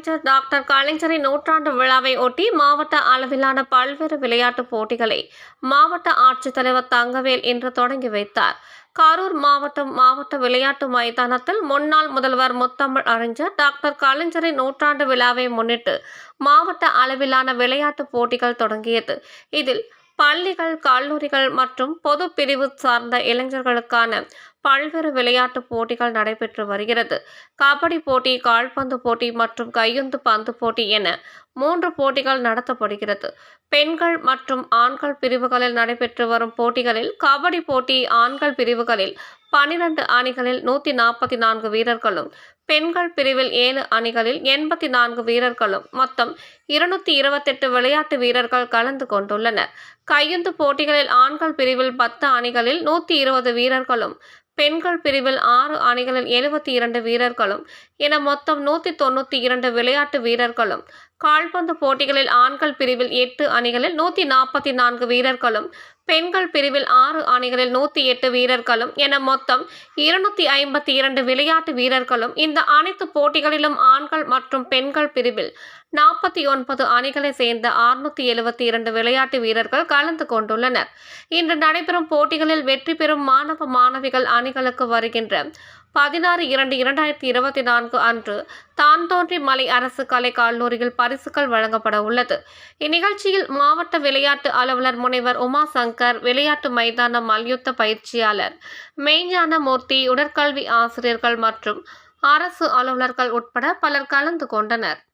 Doctor கலைஞரின் நூற்றாண்டு விழாவை ஒட்டி மாவட்ட அளவிலான பல்வேறு விளையாட்டுப் போட்டிகளை மாவட்ட ஆட்சித்தலைவர் தங்கவேல் இன்று தொடங்கி வைத்தார். கரூர் மாவட்டம் மாவட்ட விளையாட்டு மைதானத்தில் முன்னாள் முதல்வர் முத்தமிழ் அறிஞர் டாக்டர் கலைஞரின் நூற்றாண்டு விழாவை முன்னிட்டு மாவட்ட அளவிலான விளையாட்டுப் போட்டிகள் தொடங்கியது. இதில் பள்ளிகள் கல்லூரிகள் மற்றும் பொது பிரிவு சார்ந்த இளைஞர்களுக்கான பல்வேறு விளையாட்டுப் போட்டிகள் நடைபெற்று வருகிறது. கபடி போட்டி கால்பந்து போட்டி மற்றும் கையுந்து பந்து போட்டி என மூன்று போட்டிகள் நடத்தப்படுகிறது. பெண்கள் மற்றும் ஆண்கள் பிரிவுகளில் நடைபெற்று வரும் போட்டிகளில் கபடி போட்டி ஆண்கள் பிரிவுகளில் பனிரெண்டு அணிகளில் நூற்றி நாற்பத்தி நான்கு வீரர்களும் பெண்கள் பிரிவில் ஏழு அணிகளில் எண்பத்தி நான்கு வீரர்களும் மொத்தம் இருநூத்தி இருபத்தெட்டு விளையாட்டு வீரர்கள் கலந்து கொண்டுள்ளனர். கையுந்து போட்டிகளில் ஆண்கள் பிரிவில் பத்து அணிகளில் நூற்றி இருபது வீரர்களும் பெண்கள் பிரிவில் ஆறு அணிகளில் எழுபத்தி இரண்டு வீரர்களும் என மொத்தம் நூற்றி தொண்ணூற்றி இரண்டு விளையாட்டு வீரர்களும் கால்பந்து போட்டிகளில் ஆண்கள் பிரிவில் எட்டு அணிகளில் நூற்றி நாற்பத்தி நான்கு வீரர்களும் பெண்கள் பிரிவில் ஆறு அணிகளில் நூற்றி எட்டு வீரர்களும் என மொத்தம் இருநூத்தி ஐம்பத்தி இரண்டு விளையாட்டு வீரர்களும் இந்த அனைத்து போட்டிகளிலும் ஆண்கள் மற்றும் பெண்கள் பிரிவில் நாற்பத்தி ஒன்பது அணிகளை சேர்ந்த அறுநூத்தி எழுபத்தி இரண்டு விளையாட்டு வீரர்கள் கலந்து கொண்டுள்ளனர். இன்று நடைபெறும் போட்டிகளில் வெற்றி பெறும் மாணவ மாணவிகள் அணிகளுக்கு வருகின்ற பதினாறு இரண்டு இரண்டாயிரத்தி இருபத்தி நான்கு அன்று தான் தோன்றி மலை அரசு கலை கல்லூரியில் பரிசுகள் வழங்கப்பட உள்ளது. இந்நிகழ்ச்சியில் மாவட்ட விளையாட்டு அலுவலர் முனைவர் உமா சங்கர் விளையாட்டு மைதான மல்யுத்த பயிற்சியாளர் மெய்ஞான மூர்த்தி உடற்கல்வி ஆசிரியர்கள் மற்றும் அரசு அலுவலர்கள் உட்பட பலர் கலந்து கொண்டனர்.